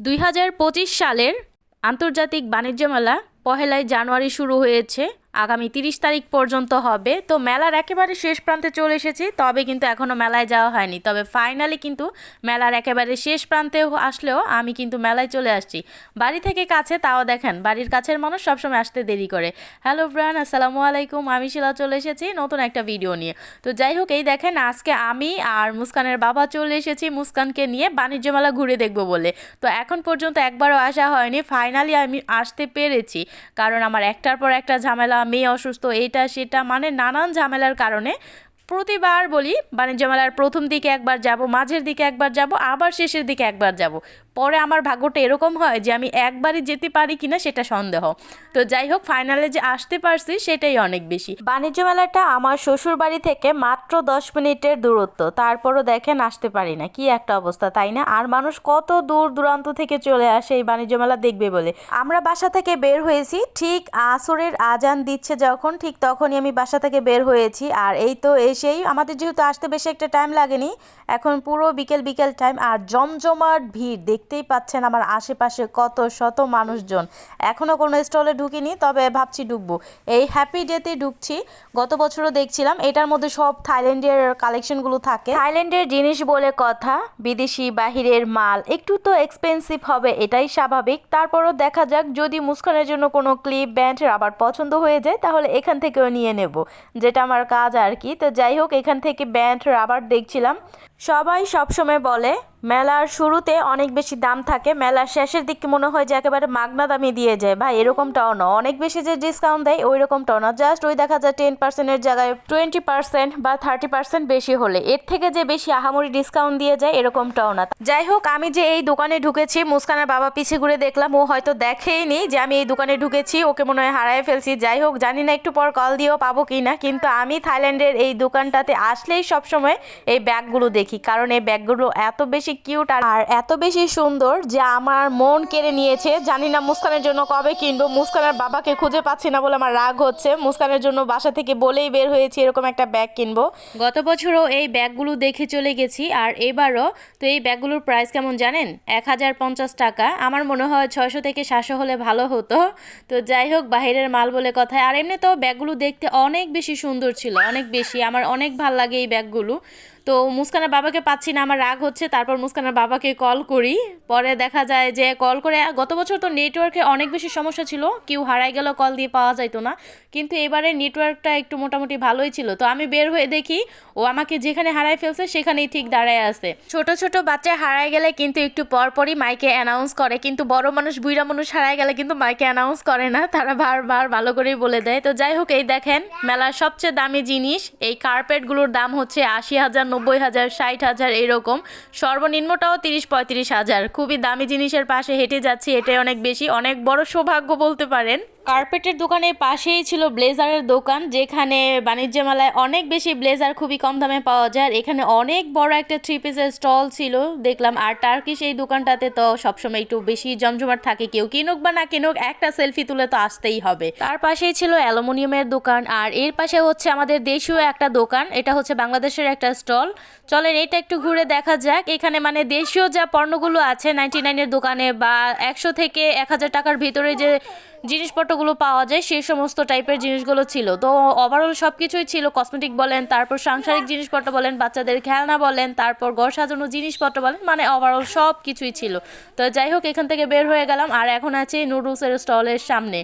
দুই হাজার পঁচিশ সালের আন্তর্জাতিক বাণিজ্য মেলা পহেলাই জানুয়ারি শুরু হয়েছে। আগামী তিরিশ তারিখ পর্যন্ত হবে। তো মেলার একেবারে শেষ প্রান্তে চলে এসেছি, তবে কিন্তু এখনও মেলায় যাওয়া হয়নি। তবে ফাইনালি কিন্তু মেলার একেবারে শেষ প্রান্তে আসলেও আমি কিন্তু মেলায় চলে আসছি। বাড়ি থেকে কাছে, তাও দেখেন, বাড়ির কাছের মানুষ সবসময় আসতে দেরি করে। হ্যালো ব্রান আসসালামু আলাইকুম, আমি শিলা চলে এসেছি নতুন একটা ভিডিও নিয়ে। তো যাই হোক, এই দেখেন, আজকে আমি আর মুস্কানের বাবা চলে এসেছি মুস্কানকে নিয়ে বাণিজ্য মেলা ঘুরে দেখব বলে। তো এখন পর্যন্ত একবারও আসা হয়নি ফাইনালি আমি আসতে পেরেছি। কারণ আমার একটার পর একটা ঝামেলা মেয়ে অসুস্থ এটা সেটা মানে নানান ঝামেলার কারণে প্রতিবার বলি, বাণিজ্য মেলার প্রথম দিকে একবার যাব, মাঝের দিকে একবার যাব, আবার শেষের দিকে একবার যাব। পরে আমার ভাগ্যটা এরকম হয় যে আমি একবারই যেতে পারি কিনা সেটা সন্দেহ। তো যাই হোক ফাইনালে যে আসতে পারছি সেটাই অনেক বেশি। বাণিজ্য মেলাটা আমার শ্বশুর বাড়ি থেকে মাত্র দশ মিনিটের দূরত্ব। তারপরও দেখেন আসতে পারি না। কি একটা অবস্থা, তাই না? আর মানুষ কত দূর দূরান্ত থেকে চলে আসে এই বাণিজ্য মেলা দেখবে বলে। আমরা বাসা থেকে বের হয়েছি। ঠিক আসরের আজান দিচ্ছে যখন, ঠিক তখনই আমি বাসা থেকে বের হয়েছি। আর এই তো এসেই আমাদের যেহেতু আসতে বেশি একটা টাইম লাগেনি, এখন পুরো বিকেল বিকেল টাইম আর জমজমাট ভিড় দেখতেই পাচ্ছেন আমার আশেপাশে কত শত মানুষজন। এখনও কোনো স্টলে ঢুকিনি, তবে ভাবছি ঢুকবো। এই হ্যাপি ডেতে ঢুকছি। গত বছরও দেখছিলাম, এটার মধ্যে সব থাইল্যান্ডের কালেকশনগুলো থাকে। থাইল্যান্ডের জিনিস বলে কথা, বিদেশি বাহিরের মাল, একটু তো এক্সপেন্সিভ হবে, এটাই স্বাভাবিক। তারপরও দেখা যাক, যদি মুস্কানের জন্য কোনো ক্লিপ ব্যান্ড আবার পছন্দ হয়ে যায়, তাহলে এখান থেকেও নিয়ে নেব। যেটা আমার কাজ আর কি। তো যাই হোক, এখান থেকে ব্যান্ড রাবার দেখছিলাম। সবাই সবসময় বলে মেলার শুরুতে অনেক বেশি দাম থাকে, মেলার শেষের দিকে মনে হয় যে একেবারে মাগনা দামে দিয়ে যায়। ভাই, এরকমটাও না। অনেক বেশি যে ডিসকাউন্ট দেয় ওই রকমটাও না। জাস্ট ওই দেখা যায় টেন পার্সেন্টের জায়গায় টোয়েন্টি পার্সেন্ট বা থার্টি পার্সেন্ট বেশি হলে। এর থেকে যে বেশি আহামরি ডিসকাউন্ট দিয়ে যায়, এরকমটাও না। যাই হোক, আমি যে এই দোকানে ঢুকেছি, মুস্কানের বাবা পিছিয়ে ঘুরে দেখলাম, ও হয়তো দেখেইনি যে আমি এই দোকানে ঢুকেছি, ওকে মনে হয় হারায় ফেলছি। যাই হোক, জানি না একটু পর কল দিয়েও পাবো কি না। কিন্তু আমি থাইল্যান্ডের এই দোকানটাতে আসলেই সবসময় এই ব্যাগগুলো দেখি। কারণ এই ব্যাগগুলো এত বেশি কিউট আর এত বেশি সুন্দর যে আমার মন কেড়ে নিয়েছে। জানি না মুস্কানের জন্য কবে কিনবো। মুস্কানের বাবাকে খুঁজে পাচ্ছি না বলে আমার রাগ হচ্ছে। মুস্কানের জন্য বাসা থেকে বলেই বের হয়েছি এরকম একটা ব্যাগ কিনবো। গত বছরও এই ব্যাগগুলো দেখে চলে গেছি আর এবারও, তো এই ব্যাগগুলোর প্রাইস কেমন জানেন? এক হাজার পঞ্চাশ টাকা। আমার মনে হয় ছয়শো থেকে সাতশো হলে ভালো হতো। তো যাই হোক, বাহিরের মাল বলে কথা। আর এমনিতেও ব্যাগগুলো দেখতে অনেক বেশি সুন্দর ছিল, অনেক বেশি। আমার অনেক ভালো লাগে এই ব্যাগগুলো। তো মুস্কানের বাবাকে পাচ্ছি না, আমার রাগ হচ্ছে, তারপর মুস্কানের বাবাকে কল করি। পরে দেখা যায় যে কল করে, গত বছর তো নেটওয়ার্কে অনেক বেশি সমস্যা ছিল, কেউ হারাই গেল কল দিয়ে পাওয়া যাইতো না, কিন্তু এবারে নেটওয়ার্কটা একটু মোটামুটি ভালোই ছিল। তো আমি বের হয়ে দেখি, ও আমাকে যেখানে হারাই ফেলছে, সেখানেই ঠিক দাঁড়ায় আছে। ছোট ছোট বাচ্চা হারাই গেলে কিন্তু একটু পরপরই মাইকে অ্যানাউন্স করে, কিন্তু বড় মানুষ বুড়া মানুষ হারাই গেলে কিন্তু মাইকে অ্যানাউন্স করে না, তারা বারবার ভালো করেই বলে দেয়। তো যাই হোক, এই দেখেন, মেলার সবচেয়ে দামি জিনিস, এই কার্পেটগুলোর দাম হচ্ছে আশি হাজার নব্বই হাজার, ষাট হাজার এরকম। সর্বনিম্নটাও তিরিশ পঁয়ত্রিশ হাজার। খুবই দামি জিনিসের পাশে হেঁটে যাচ্ছি এটাই অনেক বেশি, অনেক বড় সৌভাগ্য বলতে পারেন। কার্পেটের দোকানের পাশেই ছিল ব্লেজারের দোকান, যেখানে বাণিজ্য মেলায় অনেক বেশি ব্লেজার খুবই কম দামে পাওয়া যায়। এখানে অনেক বড় একটা থ্রি পিসের স্টল ছিল, দেখলাম। আর টার্কিশ এই দোকানটাতে তো সবসময় একটু বেশি জমজমাট থাকে। কেউ কিনুক বা না কিনুক, একটা সেলফি তুলে তো আসতেই হবে। তার পাশেই ছিল অ্যালুমিনিয়ামের দোকান, আর এর পাশে হচ্ছে আমাদের দেশীয় একটা দোকান, এটা হচ্ছে বাংলাদেশের একটা স্টল চলেন এটা একটু ঘুরে দেখা যাক। এখানে মানে দেশীয় যা পণ্যগুলো আছে নাইনটি নাইনের দোকানে বা একশো থেকে এক হাজার টাকার ভিতরে যে জিনিসপত্রগুলো পাওয়া যায়, সেই সমস্ত টাইপের জিনিসগুলো ছিল। তো ওভারঅল সব কিছুই ছিল কসমেটিক বলেন, তারপর সাংসারিক জিনিসপত্র বলেন, বাচ্চাদের খেলনা বলেন, তারপর ঘর সাজানো জিনিসপত্র বলেন মানে ওভারঅল সব কিছুই ছিল। তো যাই হোক, এখান থেকে বের হয়ে গেলাম, আর এখন আছি নুডলসের স্টলের সামনে।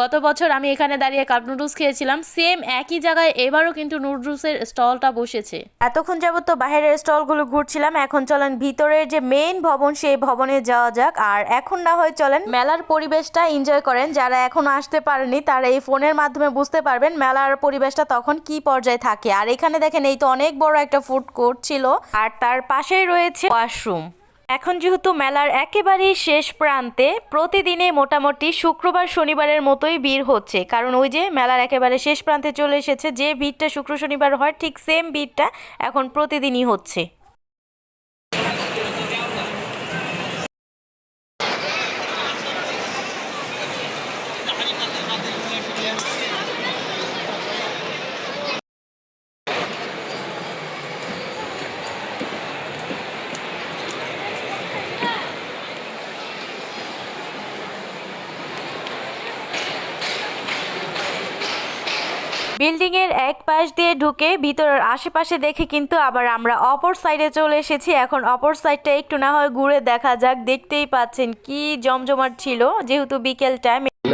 গত বছর আমি এখানে দাঁড়িয়ে কাপ নুডলস খেয়েছিলাম সেম একই জায়গায় এবারও কিন্তু নুডলসের স্টলটা বসেছে। এতক্ষণ যাবত তো বাইরের স্টলগুলো ঘুরছিলাম, এখন চলেন ভিতরের যে মেইন ভবন, সেই ভবনে যাওয়া যাক, আর এখন না হয় চলেন মেলার পরিবেশটা এনজয় করেন, যারা এখনও আসতে পারেনি, তারা এই ফোনের মাধ্যমে বুঝতে পারবেন মেলার পরিবেশটা তখন কি পর্যায়ে থাকে। আর এখানে দেখেন, এই তো অনেক বড় একটা ফুড কোর্ট ছিল, আর তার পাশেই রয়েছে ওয়াশরুম। এখন যেহেতু মেলার একেবারেই শেষ প্রান্তে, প্রতিদিনে মোটামুটি শুক্রবার, শনিবারের মতোই ভিড় হচ্ছে। কারণ ওই যে মেলার একেবারে শেষ প্রান্তে চলে এসেছে, যে ভিড়টা শুক্র, শনিবার হয়, ঠিক সেম ভিড়টা এখন প্রতিদিনই হচ্ছে। বিল্ডিং এর এক পাশ দিয়ে ঢুকে ভিতরের আশেপাশে দেখে কিন্তু আবার আমরা অপর সাইডে চলে এসেছি। এখন অপর সাইডটা একটু না হয় ঘুরে দেখা যাক, দেখতেই পাচ্ছেন কি জমজমাট ছিল। যেহেতু বিকেল টাইম হিসেবে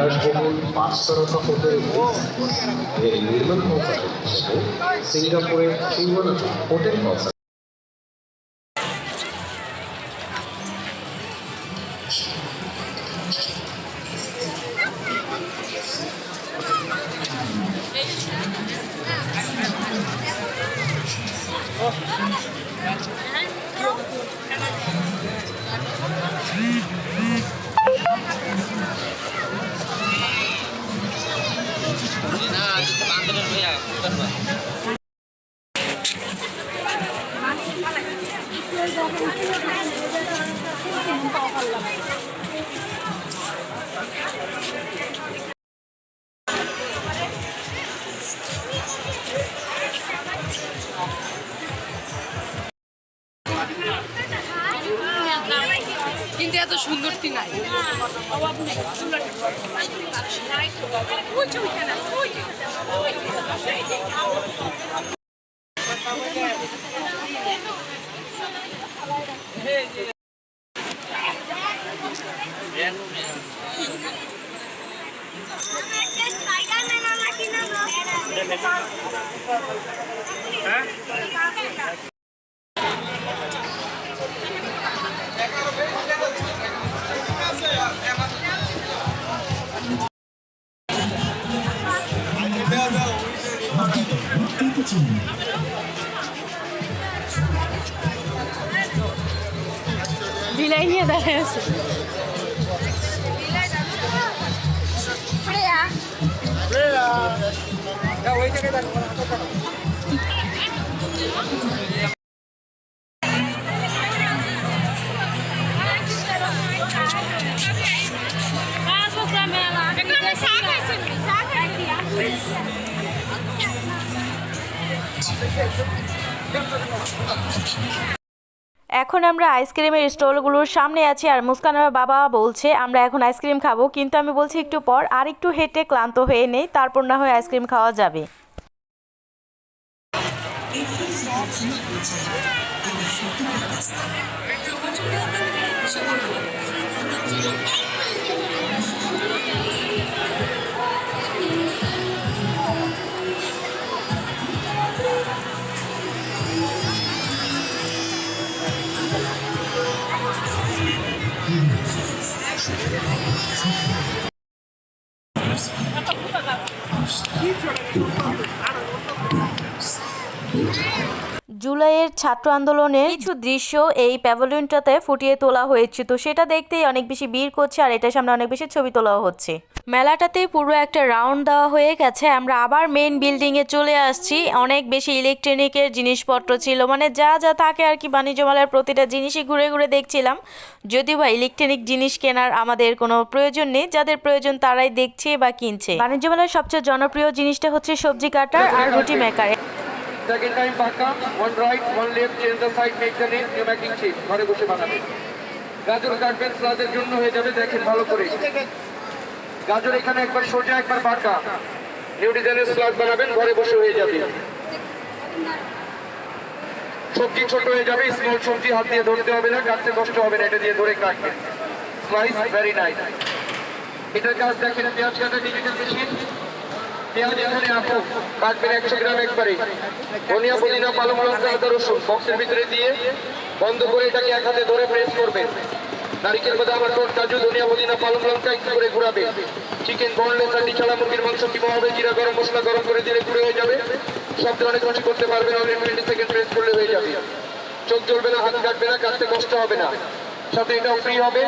Ini nah, itu ya, bukan, Pak. সুন্দরটি নাই Spider-Man বিলাই নিয়ে দাঁড়ায় আছে এখন আমরা আইসক্রিমের স্টলগুলোর সামনে আছি আর মুস্কানের বাবা বলছে আমরা এখন আইসক্রিম খাব। কিন্তু আমি বলছি একটু পর আর একটু হেঁটে ক্লান্ত হয়ে নেই তারপর না হয় আইসক্রিম খাওয়া যাবে। জুলাইয়ের ছাত্র আন্দোলনের কিছু দৃশ্য এই প্যাভিলিয়নটাতে ফুটিয়ে তোলা হয়েছে। তো সেটা দেখতেই অনেক বেশি ভিড় করছে আর এটার সামনে অনেক বেশি ছবি তোলাও হচ্ছে। মেলাটাতে পুরো একটা রাউন্ড দেওয়া হয়ে গেছে। আমরা আবার মেন বিল্ডিং এ চলে আসছি। অনেক বেশি ইলেকট্রনিকের জিনিসপত্র ছিল। মানে যা যা থাকে আর কি বাণিজ্য মেলার প্রতিটা জিনিসই ঘুরে ঘুরে দেখছিলাম। যদিও বা ইলেকট্রনিক জিনিস কেনার আমাদের কোনো প্রয়োজন নেই। যাদের প্রয়োজন তারাই দেখছে বা কিনছে। বাণিজ্য মেলার সবচেয়ে জনপ্রিয় জিনিসটা হচ্ছে সবজি কাটার আর রুটি maker. Time baka, one right, one left, change the side, make the name, new making sheet. ঘরে বসে বানাবে। গাজর কাটবেন স্লাদের জন্য হয়ে যাবে দেখেন ভালো করে। গাজর এখানে একবার সোজা একবার বাঁকা নিউ ডিজাইনের স্লাদ বানাবেন ঘরে বসে হয়ে যাবে। সবজি ছোট হয়ে যাবে স্মল সবজি হাত দিয়ে ধরতে হবে না কাটতে কষ্ট হবে না এটা দিয়ে ধরে কাটবেন। স্লাইস ভেরি নাইস এটার কাজ দেখেন পেঁয়াজ কাটা ডিজিটাল মেশিন। কাটবেন একশো গ্রাম একবারে। ধনিয়া পুদিনা, পালং লঙ্কা, আদা, রসুন, বক্সের ভিতরে দিয়ে বন্ধ করে এটাকে এক হাতে ধরে প্রেস করবেন নারিকেল বাদাম আটর কাজু, ধনিয়া পুদিনা, পালং লঙ্কা একটু করে ঘুরাবে। চিকেন বনলেস হান্ডি ছাড়া মুরগির মাংস কিমা জিরা, গরম মশলা গরম করে দিলে গুঁড়ো হয়ে যাবে। সব ধরনের কিছু করতে পারবেন অনলি টোয়েন্টি সেকেন্ড প্রেস করলে হয়ে যাবে। চোখ জ্বলবে না, হাত কাটবে না, কাটতে কষ্ট হবে না। সাথে এটাও ফ্রি হবে,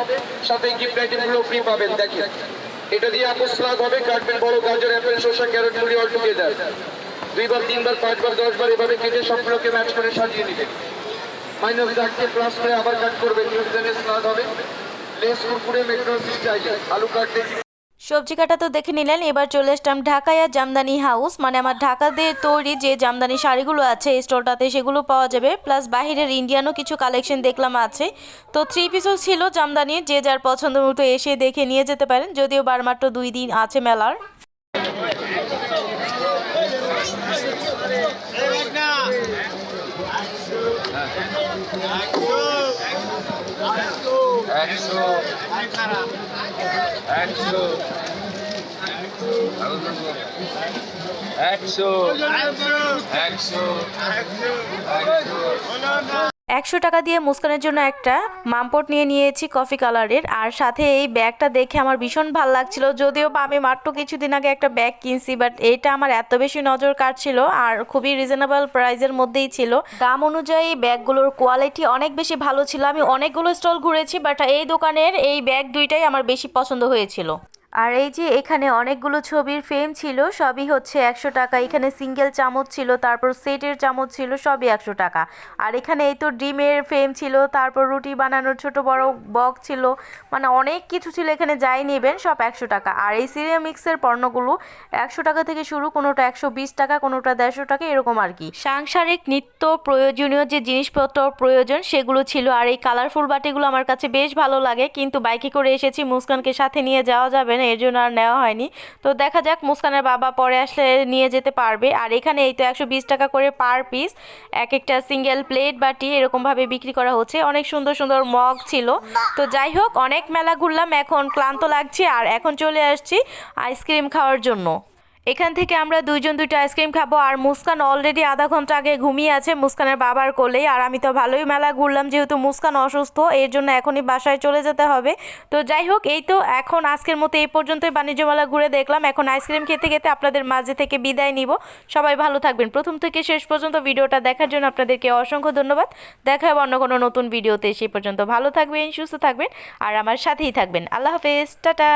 সাথে গিফট আইটেমগুলো ফ্রি পাবেন, দেখেন। এটা দিয়ে আপু স্লাগ হবে, কাটবেন বড় গাজর অ্যাপেল শসা ক্যারট মুড়ি অল টুগেদার দুইবার, তিনবার, পাঁচবার, দশবার এভাবে কেটে সবগুলোকে ম্যাচ করে সাজিয়ে নেবেন। মাইনাস দাগকে প্লাস করে আবার কাট করবেন। নিউ ডিজাইনের স্লাগ হবে। লেস কুরকুরে মেট্রো সিস্টাইলে আলু কাটতে সবজি কাটা তো দেখে নিলেন, এবার চলে আসলাম আর জামদানি হাউস মানে আমার ঢাকাতে তৈরি যে জামদানি শাড়িগুলো আছে এই স্টলটাতে সেগুলো পাওয়া যাবে। প্লাস বাহিরের ইন্ডিয়ানও কিছু কালেকশন দেখলাম আছে। তো থ্রি পিসও ছিল জামদানি, যে যার পছন্দ মতো এসে দেখে নিয়ে যেতে পারেন, যদিও বার মাত্র দুই দিন আছে মেলার। একশো একশো একশো একশো একশো একশো টাকা দিয়ে মুস্কানের জন্য একটা মামপট নিয়ে নিয়েছি কফি কালারের। আর সাথে এই ব্যাগটা দেখে আমার ভীষণ ভালো লাগছিল। যদিও বা আমি মাত্র কিছুদিন আগে একটা ব্যাগ কিনছি বাট এটা আমার এত বেশি নজর কাটছিল আর খুবই রিজনেবল প্রাইসের মধ্যেই ছিল। দাম অনুযায়ী ব্যাগগুলোর কোয়ালিটি অনেক বেশি ভালো ছিল। আমি অনেকগুলো স্টল ঘুরেছি বাট এই দোকানের এই ব্যাগ দুইটাই আমার বেশি পছন্দ হয়েছিল। আর এই যে এখানে অনেকগুলো ছবির ফ্রেম ছিল, সবই হচ্ছে একশো টাকা। এখানে সিঙ্গেল চামচ ছিল, তারপর সেটের চামচ ছিল, সবই একশো টাকা। আর এখানে এই তো ডিমের ফ্রেম ছিল, তারপর রুটি বানানোর ছোট বড় বক ছিল। মানে অনেক কিছু ছিল এখানে, যাই নেবেন, সব একশো টাকা। আর এই সিরিয়ামিক্সের পণ্যগুলো একশো টাকা থেকে শুরু, কোনোটা একশো বিশ টাকা, কোনোটা দেড়শো টাকা, এরকম আর কি। সাংসারিক নিত্য প্রয়োজনীয় যে জিনিসপত্র প্রয়োজন, সেগুলো ছিল। আর এই কালারফুল বাটিগুলো আমার কাছে বেশ ভালো লাগে, কিন্তু বাইকে করে এসেছি, মুস্কানকে সাথে নিয়ে যাওয়া যাবে না এর জন্য আর নেওয়া হয়নি। তো দেখা যাক, মুস্কানের বাবা পরে আসলে নিয়ে যেতে পারবে। আর এখানে এই তো একশো বিশ টাকা করে পার পিস, এক একটা সিঙ্গেল প্লেট বাটি এরকমভাবে বিক্রি করা হচ্ছে। অনেক সুন্দর সুন্দর মগ ছিল। তো যাই হোক, অনেক মেলা ঘুরলাম, এখন ক্লান্ত লাগছে। আর এখন চলে আসছি আইসক্রিম খাওয়ার জন্য। এখান থেকে আমরা দুইজন দুইটা আইসক্রিম খাব। আর মুস্কান অলরেডি আধা ঘণ্টা আগে ঘুমিয়ে আছে, মুস্কানের বাবার কোলেই। আর আমি তো ভালোই মেলা ঘুরলাম, যেহেতু মুস্কান অসুস্থ, এর জন্য এখনই বাসায় চলে যেতে হবে। তো যাই হোক, এই তো এখন আজকের মতো এই পর্যন্তই বাণিজ্য মেলা ঘুরে দেখলাম। এখন আইসক্রিম খেতে খেতে আপনাদের মাঝে থেকে বিদায় নিব। সবাই ভালো থাকবেন। প্রথম থেকে শেষ পর্যন্ত ভিডিওটা দেখার জন্য আপনাদেরকে অসংখ্য ধন্যবাদ। দেখা হবে অন্য কোনো নতুন ভিডিওতে। সেই পর্যন্ত ভালো থাকবেন, সুস্থ থাকবেন, আর আমার সাথেই থাকবেন। আল্লাহ হাফেজ, টাটা।